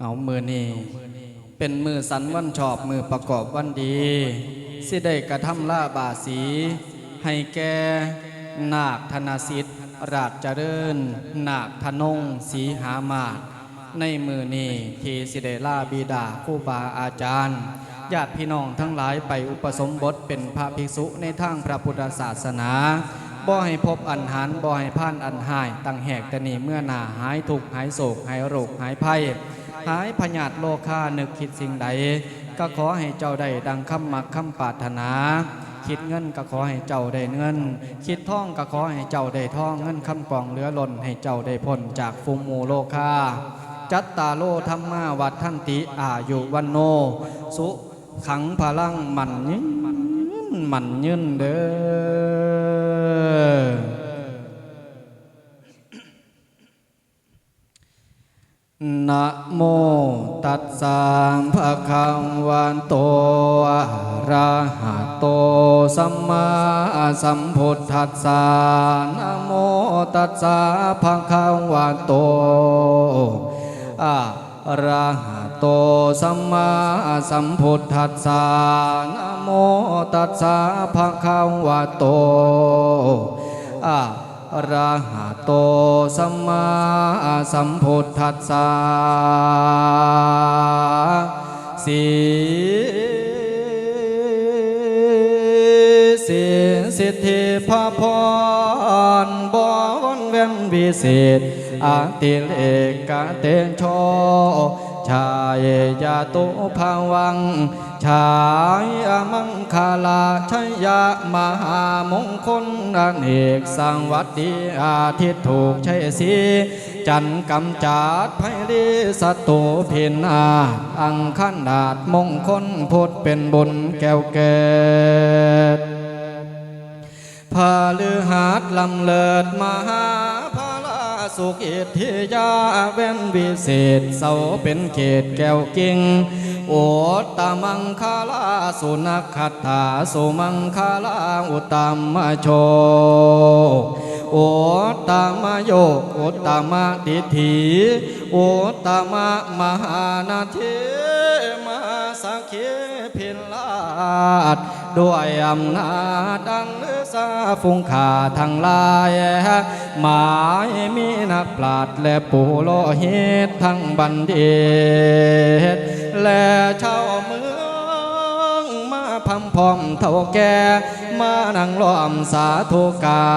เอามือนี่เป็นมือสันวันชอบมือประกอบวันดี สิได้กระทำล่าบาสี ให้แก่นาคธนสิทธิ์ราชเจริญ นาคธนงสีหามาศในมือนี้ที่สิได้ล่าบิดาครู่บาอาจารย์ญาติพี่น้องทั้งหลายไปอุปสมบทเป็นพระภิกษุในทางพระพุทธศาสนาบ่ให้พบอันหันบ่ให้พ่านอันหายตั้งแหกตะนีเมื่อหนาหายทุกข์หายโศกหายโรคหายภัย หายพยาธิโลคานึกคิดสิ่งใด ก็ขอให้เจ้าได้ดังคำมักคำปรารถนาคิดเงินก็ขอให้เจ้าได้เงิน คิดท่องก็ขอให้เจ้าได้ท่องเงินคำกองเหลือล้นให้เจ้าได้พ้นจากฟุมหมูโลคาจัตตาโลธรรมาวัดทันติอายุวันโน สุขังพลังมันยืนมันยืนเด้อ นะโมตัสสะภะคะวันโตอะระหะโตสัมมาสัมพุทธัสสะนะโมตัสสะภะคะวันโตอะระหะโตสัมมาสัมพุทธัสสะนะโมตัสสะภะคะวันโตอะ ระหะโตสัมมาสัมพุทธัสสะสีสิสิทธิพระพรบวนเวนวิเศษอติเลกะเตนโช ชายยาตุภาวัง ชายอมังคาลาชยามหามงคลอเนกสังวัดดีอาทิตย์ถูกใช้สีจันทร์กำจัดไพลีสัตตุพินอาอังขันดาดมงคลพุทธเป็นบุญแก้วเกิดพาลือหาดลำเลิดมหาพา สุขิทธิยาเว้นวิเศษเสาเป็นเขตแก้วกิ่งโอตตมังคาลาสุนักขัตถาสุมังคาลาอุตตมมโชโอตตมโยโอตตมดิถีโอตตมมหานาเทมาสักเคพินลาด ด้วยอำนาจดังฤษาฟุงขาทั้งลายหมายมีนักปราดและปุโรหิตทั้งบัณฑิตและชาวเมืองมาพัมพอมเท่าแก่มานั่งล้อมสาธุกา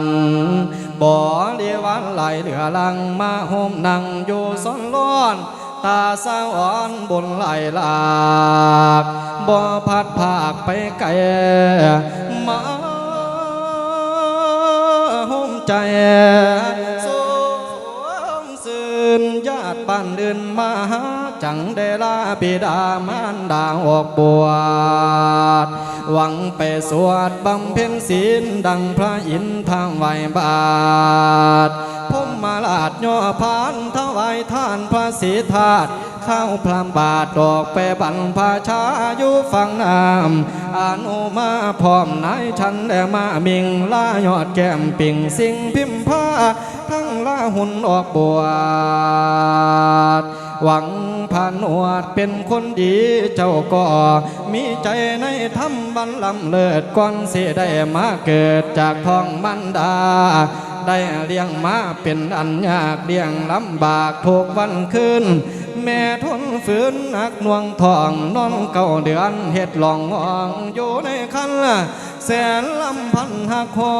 รบ่อเดีวันไหลเหลือลังมาโฮมนั่งอยู่สอนร้อน ตาสาวอ่อนบนไหลหลากบ่พัดภาคไปไกลมาห่มใจสมสื่นญาติบ้านเดินมาหาจังได้ลาบิดามารดาออกบวชหวังไปสวดบำเพ็ญศีลดังพระอินทร์ทางไหวบาท ผมมาลาดย่อพานถวายท่านพระศรีธาตุข้าวพรามบาทดอกไปบรรพชาอยู่ฝั่งน้ำอานุมาพร้อมนายฉันและมามิงลายอดแก้มปิ่งสิ่งพิมพ์ผ้าทั้งลาหุ่นออกบวชหวังผ่านวดเป็นคนดีเจ้าก็มีใจในธรรมบันลำเลิศก่อนสิได้มาเกิดจากท้องมันดา ได้เลี้ยงมาเป็นอันยากเลี้ยงลำบากทุกวันคืนแม่ทนฝืนหนักน่วงทองนอนเก่าเดือนเฮ็ดหลองงองอยู่ในคันแสนลำพันหักคอ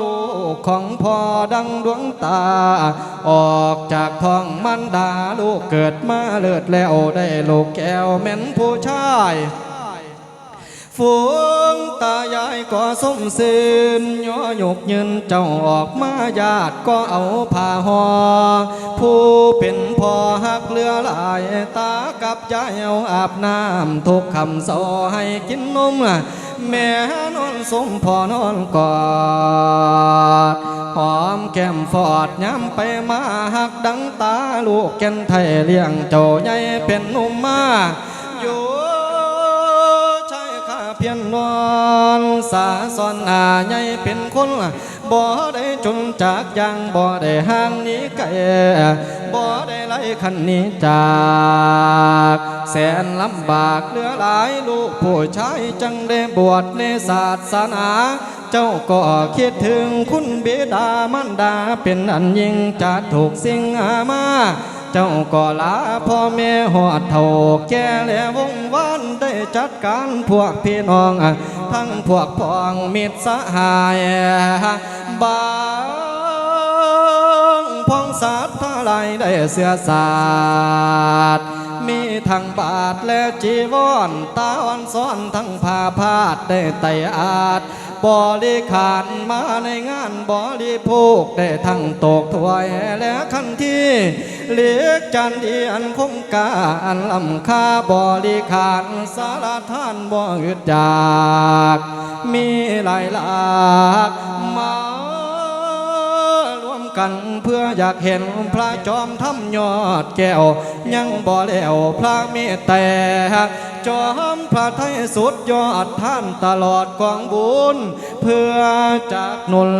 ลูกของพ่อดังดวงตา ออกจากท้องมันดาลูกเกิดมาเลิศแล้วได้ลูกแก้วแม่นผู้ชาย ฝูงตายายก็สมสืนย่อยกยืนเจ้าออกมาญาติก็เอาผ้าห่อผู้เป็นพ่อหักเรือหลายตากับยายเอาอาบน้ำทุกคำสอให้กินนมแม่นอนสมพ่อนอนกอดหอมแก้มฟอดย้ำไปมาหักดังตาลูกแก่นไทยเลี้ยงเจ้าใหญ่เป็นนุ่มมาอยู่ พียนนอนสาสอนอาใหญ่เป็นคนบ่ได้จนจากยังบ่ได้ห่างนี้ไกลบ่ได้ไล่คันนี้จาก แสนลำบากเหลือหลายลูกผู้ชายจังได้บวชในศาสนาเจ้าก็คิดถึงคุณบิดามารดาเป็นอันยิ่งจะถูกสิ่งอามา เจ้าก็ลาพ่อแม่หอดเท่าแก่แล้วงวานได้จัดการพวกพี่น้อง ทั้งพวกพ้องมิตรสหายบางพ้องสัตว์ทั้งหลายได้เสือสาด มีทั้งบาทและจีวรตาอ่อนซ้อนทั้งผ้าพาดได้ไตอาจบริขารมาในงานบริโภคได้ทั้งตกถวยและคันที่เลียกจันดีอันคมกาอันลำค่าบริขารสารทานบ่อึดจาก มีหลายหลากมา กันเพื่ออยากเห็นพระจอมทำยอดแก้ว ยังบ่แล้วพระเมตแต่จอมพระไทยสุดยอดท่านตลอดกองบุญ เพื่อจากนุน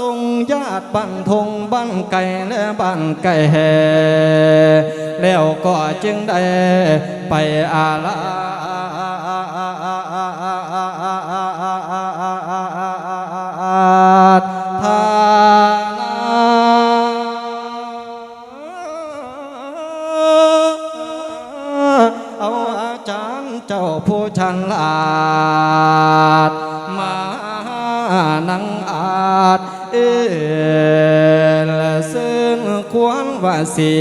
ทรงญาติบันทงบันไก่และบันไก่แห่แล้วก็จึงได้ไปอาลา ผู้ชันลาด มานังอาจเอลซึ่งควรว่าสี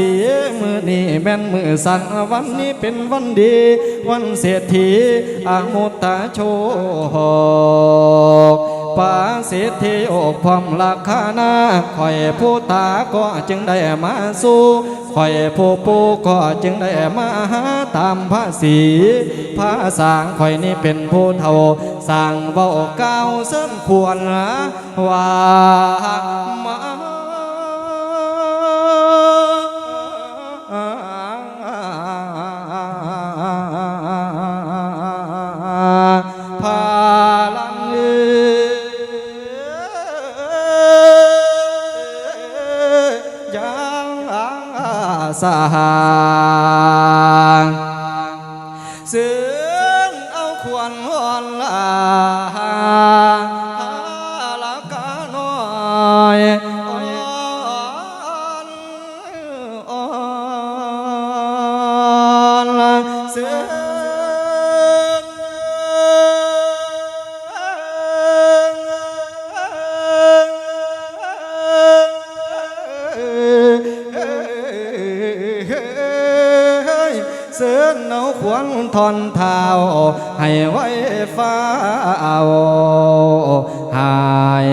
สีมือนี้แม่นมือสันวันนี้เป็นวันดี วันเศรษฐีอามุตตาโชคปาเศรษฐีโอกพร้อมราคานาคอยผู้ตาก็จึงได้มาสู้คอยผู้ปูก็จึงได้มาหาตามภาษีภาสางคอยนี่เป็นผู้เท่าสร้างเว้าเก้าเสริมควรว่ามา สหา เอาขวงทอนเท้าให้ไว้ฟ้าเอาหาย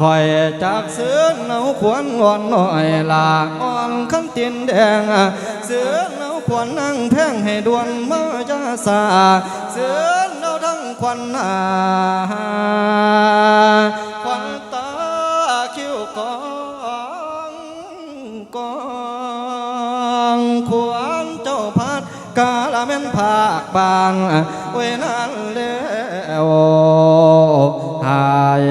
คอยจากเสือเนาขวนอ่อนหน่อยลาอ่อนขันตีนแดงเสือเนาขวนนั่งแพงให้ดวนมาจาสาเสือเนาทั้งควันอาควันตาคิ้วกองกองควรเจ้าพัดกาละแม่นภาคบางเวนั้นแล้วหาย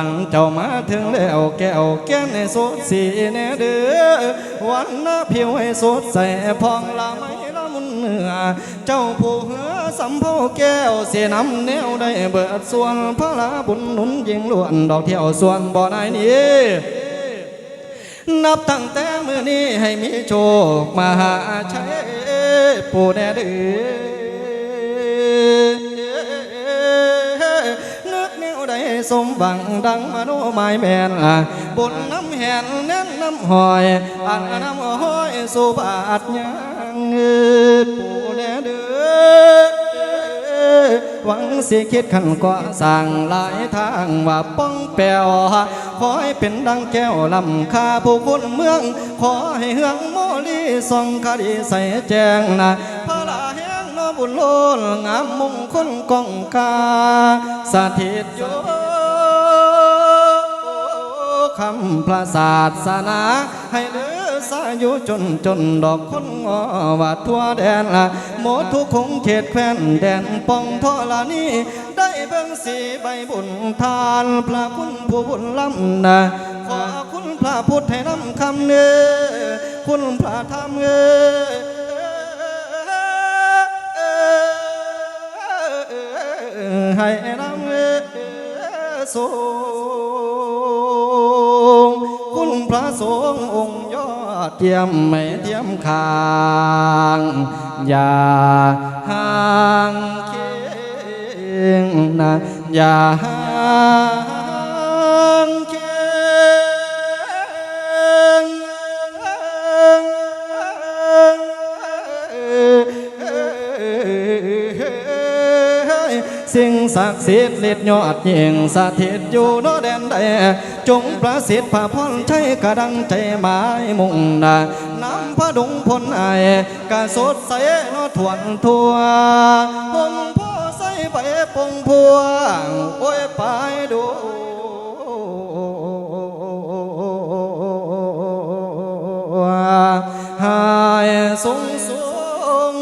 ขวัญเจ้ามาถึงแล้วแก้วแก้มในสดสีแน่เด้อวันน้าเพียวให้สดใสพองละไม่ละมุนเนื้อเจ้าผู้เหือสำเภาแก้วเสียน้ำแนวได้เบิดส่วนพระลาบุญหนุนยิงล้วนดอกเที่ยวส่วนบ่อไหนนี้นับตั้งแต่มือนี้ให้มีโชคมาหาชัยผู้แน่เดือ สมบังดังมโนหมายแมนอะบุญน้ำแหนแน่นน้ำหอยอันน้ำหอยสุบาทยังผู้แน่เดือหวังสิคิดขันก็สั่งหลายทางว่าป้องแปวขอให้เป็นดังแก้วลำคาผู้คนเมือง ขอให้เฮืองโมลีส่องคดีใส่แจ้งนะพระลาแห้งนบุญโลนงามมงคลกองกาสถิตโย คำพระศาสนา ให้เลือสายุจนจนดอกคนงอว่าทั่วแดนละหมดทุกคงเขตแคว้นแดนปองทอลานี้ได้เบิ่งสีใบบุญทานพระคุณผู้บุญล้ำนะขอคุณพระพุทธให้นำคำเนื้อคุณพระธรรมเอ้ให้นำเอ้ยสงคุณ พระสงฆ์องค์ยอดเทียมไม่เทียมคางอย่าห่างเคียงนะอย่าห่างเคียงสิ่งศักดิ์สิทธิ์ฤทธิ์ยอดยิ่งสถิตอยู่โนแดนใด จงประสิทธิ์พระพรใช้กระดังใจหมายมุ่งนาน้ำพระดุงพลไอกะสดใสโนทวนทัวผมพ่อใส่ไปปงพัวโอ้ยไปดูหายสงสง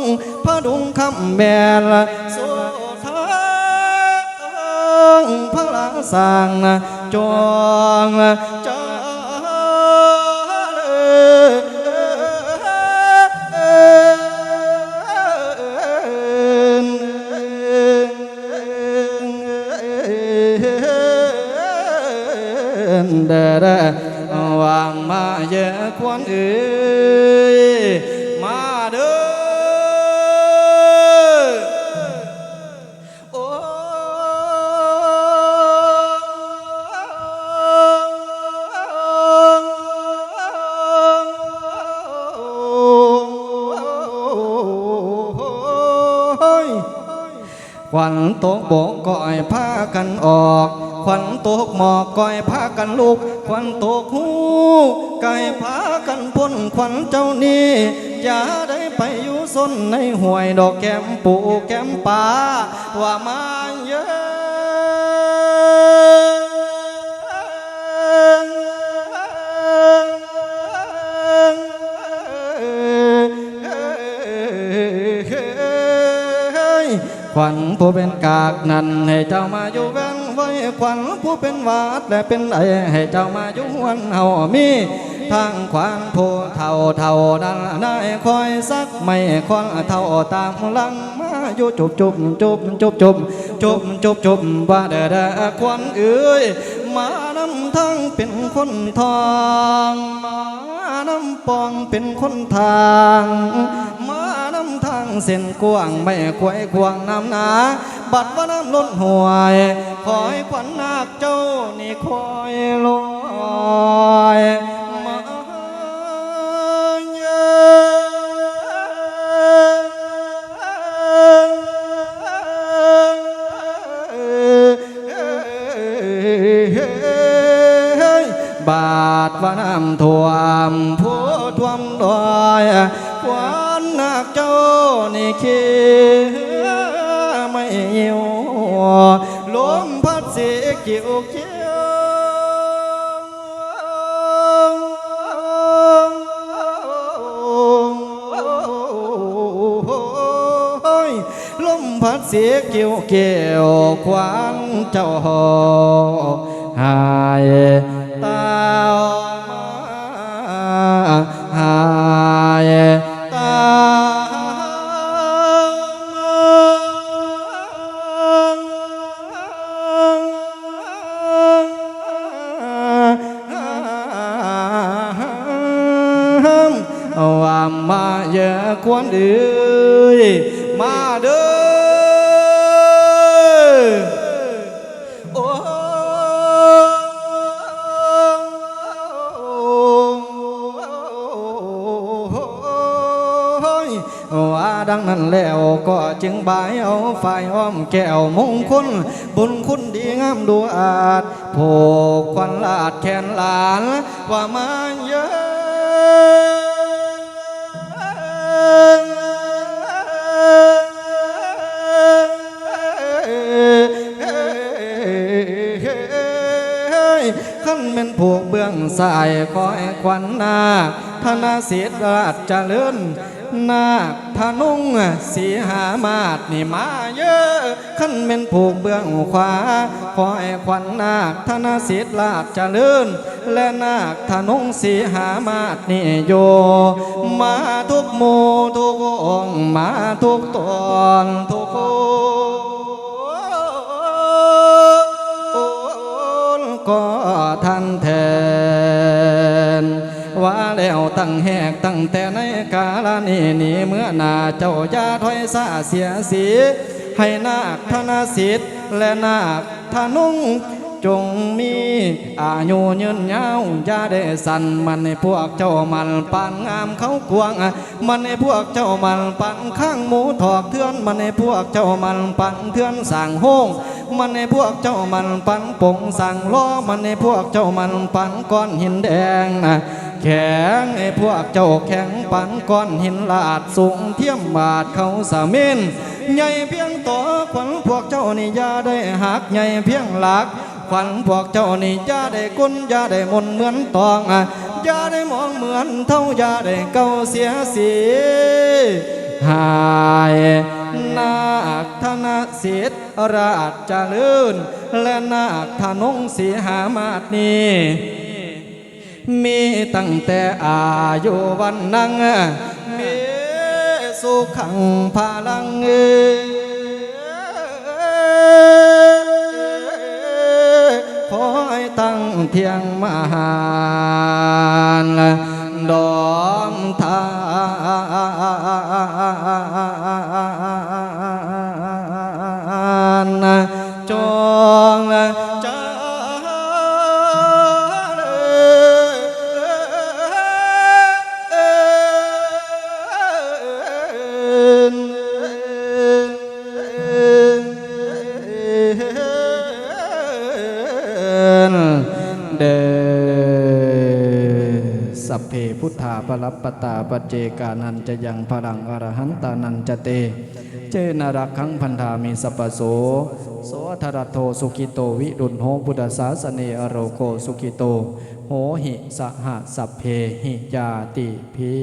พระดุงคำแมนโสทางพระลาสางจองจเดอวาง cho cho đà đà hoàng ma dạ quán ơi ตกโบกก่อยพากันออกควันตกหมอกก่อยพากันลุกควันตกหูไก่พากันพ้นควันเจ้านี้อย่าได้ไปอยู่ส้นในห่วยดอกแก้มปูแก้มป่าว่ามา วัญผู้เป็นกากนั้นให้เจ้ามาอยู่แว่นไว้ขวัญผู้เป็นวาดและเป็นไอให้เจ้ามาอยู่วันเฮามีทางขวานผู้เท่าเท่านั้นได้คอยสักไม่ควันเท่าตามลังมาอยู่จุบจุบจุบจุบจุบจุบจุบจุบว่าเด้อเด้อขวัญเอ้ยมานำทางเป็นคนทองมานำปองเป็นคนทาง năng xin cuồng mẹ quay quang nam ná bật vào nam luân hoài khói quấn nạc châu ni khói lôi nhớ bạt và nam thuàm phố thuam đoài. Quá าน้ำล้นห่วยคอยขวัญนาคเจ้านี่คอยลอยมาเยบาดว่าน้ำท่วมผู้ท่วมดอยควันนาคเจ้านี่คิไม่หิวลมพัดเสียเกี่ยวเกี่ยวลมพัดเสียเกี่ยวเกี่ยวควันเจ้าหายตาหา อะควรเอ้ยมาเด้อโอ้ว่าดังนั้นแล้วก็จึงบายเอาฝ่ายอ้อมแก้วมงคลบุญคุณดีงามดูอาจโผควันลาดแขนหลานว่ามาเยอะ ขั้นเป็นผูกเบื้องสายคอยควันนาธนาศิษราชเจริญนาคธนุงสีหามาดนี่มาเยอะขั้นเป็นผูกเบื้องขวาคอยควันนาคธนาศิษราชเจริญและนาคธนุงสีหามาดนี่โยมา ทุกหมู่ทุกองมาทุกตอนทุกคนก็ทันแทน ว่าแล้วตั้งแหกตั้งแต่ในกาลนี้นี่เมื่อนาเจ้าอยาถอยสาเสียสี ให้นาคธนสิทธิ์และนาคธนุง จงมีอายุยืนยาวอย่าได้สั่นมันในพวกเจ้ามันปันงามเขากวงมันในพวกเจ้ามันปันข้างหมูถอกเทือนมันในพวกเจ้ามันปันเทือนสั่งโห้งมันในพวกเจ้ามันปันปงสั่งล้อมันในพวกเจ้ามันปันก้อนหินแดงแข็งไอ้พวกเจ้าแข็งปันก้อนหินลาดสูงเทียมบาดเขาสามินใหญ่เพียงต่อขวัญพวกเจ้านี่ยาได้หักใหญ่เพียงหลัก ขวัญพวกเจ้านี่อย่าได้กุนอย่าได้มนเหมือนตองอะอย่าได้มองเหมือนเท่าอย่าได้เก่าเสียสีหายนาคธนสิทธิ์ราชเจริญและนาคธนงสีหามาศนี้มีตั้งแต่อายุวันนังมีสุขังพลังเอ ตั้งเทียงมหานดอมทา พุทธาปรับปตาปเจกานันจะยังพลังอรหันตานันจะเต เจนรักขังพันธามีสัพพโสโสธรโทสุกิโตวิรุณโหบุตสาสเนอโรโกสุกิโต โหหิสหสัพเพหิยาติพี